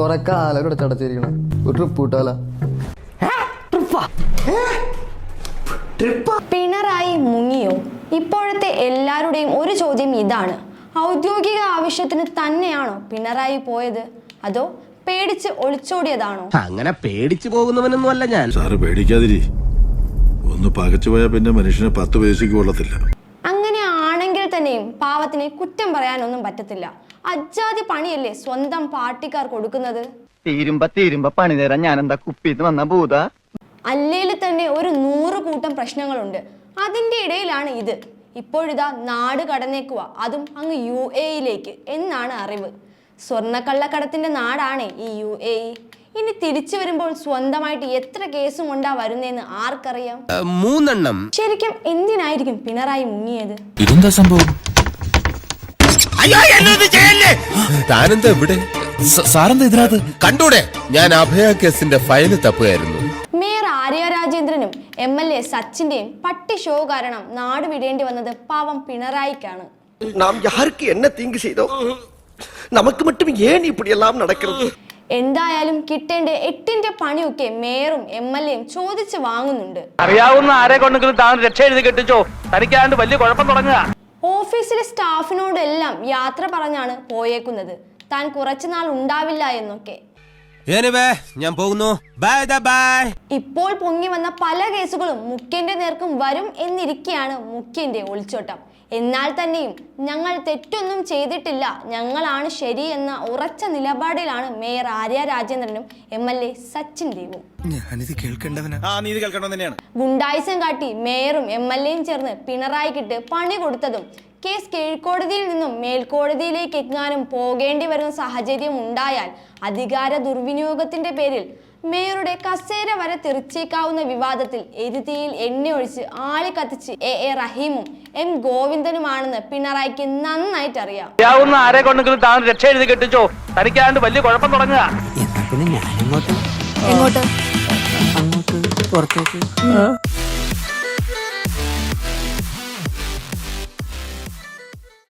കൊറേ കാലം ഇവിടെ ചടച്ചിരിക്കണം ഒരു ട്രിപ്പ് കിട്ടാല? പിണറായി മുങ്ങിയോ? ഇപ്പോഴത്തെ എല്ലാവരുടെയും ഒരു ചോദ്യം ഇതാണ്. ഔദ്യോഗിക ആവശ്യത്തിന് തന്നെയാണോ പിണറായി പോയത്? അതോ പേടിച്ച് ഒളിച്ചോടിയതാണോ? അങ്ങനെ പേടിച്ചു പോകുന്നവനൊന്നും അല്ല ഞാൻ. സാറ് പേടിക്കാതിരി. ഒന്ന് പകച്ചു പോയാൽ പിന്നെ മനുഷ്യനെ പത്ത് പൈസക്ക് കൊള്ളത്തില്ല. അങ്ങനെ ആണെങ്കിൽ തന്നെയും പാവത്തിനെ കുറ്റം പറയാനൊന്നും പറ്റത്തില്ല. അജാതി പണിയല്ലേ സ്വന്തം പാർട്ടിക്കാർ കൊടുക്കുന്നത്? തീരുമ്പ തീരുമ്പ പണി തരാൻ ഞാൻ എന്താ കുപ്പിന്ന് വന്ന ഭൂത? അല്ലേൽ തന്നെ ഒരു നൂറ് കൂട്ടം പ്രശ്നങ്ങളുണ്ട്. അതിന്റെ ഇടയിലാണ് ഇത്. ഇപ്പോഴിതാ നാട് കടന്നേക്കുക അതും അങ്ങ് യു എയിലേക്ക് എന്നാണ് അറിവ്. സ്വർണക്കള്ളക്കടത്തിന്റെ നാടാണ് ഈ യു എ. ഇ ഇനി തിരിച്ചു വരുമ്പോൾ സ്വന്തമായിട്ട് എത്ര കേസും കൊണ്ടാ വരുന്നേന്ന് ആർക്കറിയാം? മൂന്നെണ്ണം. ശരിക്കും എന്തിനായിരിക്കും പിണറായി മുങ്ങിയത്? ഇതെന്താ സംഭവം? അയ്യോ എന്നത് ചെയ്യല്ലേ താനെന്താ ഇവിടെ സ- സാറെന്താ ഇതിനകത്ത് കണ്ടൂടെ ഞാൻ അഭയ കേസിന്റെ ഫയല് തപ്പുകയായിരുന്നു മേയർ ആര്യ രാജേന്ദ്രനും എം എൽ എ സച്ചിന്റെയും പട്ടി ഷോ കാരണം നാട് വിടേണ്ടി വന്നത് പാവം പിണറായിക്കാണ് நாம் யாருக்கு என்ன தீங்கு செய்தோம் நமக்கு மட்டும் ஏன் இப்படி எல்லாம் நடக்கிறது എന്തായാലും കിട്ടേണ്ട എട്ടിന്റെ പണിയൊക്കെ മേയറും എം എൽ എയും ചോദിച്ച് വാങ്ങുന്നുണ്ട് അറിയാവുന്ന ആരെ കൊണ്ടെങ്കിലും താൻ രക്ഷ എഴുതി കെട്ടിച്ചോ തനിക്കാണ്ട് വലിയ കുഴപ്പം തുടങ്ങുക ഓഫീസിലെ സ്റ്റാഫിനോടെല്ലാം യാത്ര പറഞ്ഞാണ് പോയേക്കുന്നത്. താൻ കുറച്ചുനാൾ ഉണ്ടാവില്ല എന്നൊക്കെ. ഞാൻ പോകുന്നു. ബൈ ബൈ ഇപ്പോൾ പൊങ്ങി വന്ന പല കേസുകളും മുഖ്യന്റെ നേർക്കും വരും എന്നിരിക്കെയാണ് മുഖ്യന്റെ ഒളിച്ചോട്ടം. എന്നാൽ തന്നെയും ഞങ്ങൾ തെറ്റൊന്നും ചെയ്തിട്ടില്ല. ഞങ്ങളാണ് ശരി എന്ന ഉറച്ച നിലപാടിലാണ് മേയർ ആര്യ രാജേന്ദ്രനും എം എൽ എ സച്ചിൻ ദേവും. ഗുണ്ടായിസം കാട്ടി മേയറും എം എൽ എയും ചേർന്ന് പിണറായിക്കിട്ട് പണി കൊടുത്തതും കേസ് കീഴ്ക്കോടതിയിൽ നിന്നും മേൽക്കോടതിയിലേക്ക് എങ്ങാനും പോകേണ്ടി വരുന്ന സാഹചര്യം ഉണ്ടായാൽ അധികാര ദുർവിനിയോഗത്തിന്റെ പേരിൽ മേയറുടെ കസേര വരെ തെറിച്ചേക്കാവുന്ന വിവാദത്തിൽ എരുതിയിൽ എണ്ണയൊഴിച്ച് ആളി കത്തിച്ച് എ എ റഹീമും എം ഗോവിന്ദനുമാണെന്ന് പിണറായിക്ക് നന്നായിട്ട് അറിയാം. ആരെ കൊണ്ടെങ്കിലും താൻ രക്ഷ എഴുതി കെട്ടിച്ചോ? തനിക്കാണ്ട് വലിയ കുഴപ്പം തുടങ്ങുക. എങ്ങോട്ട്? അങ്ങോട്ട് പുറത്തേക്ക്.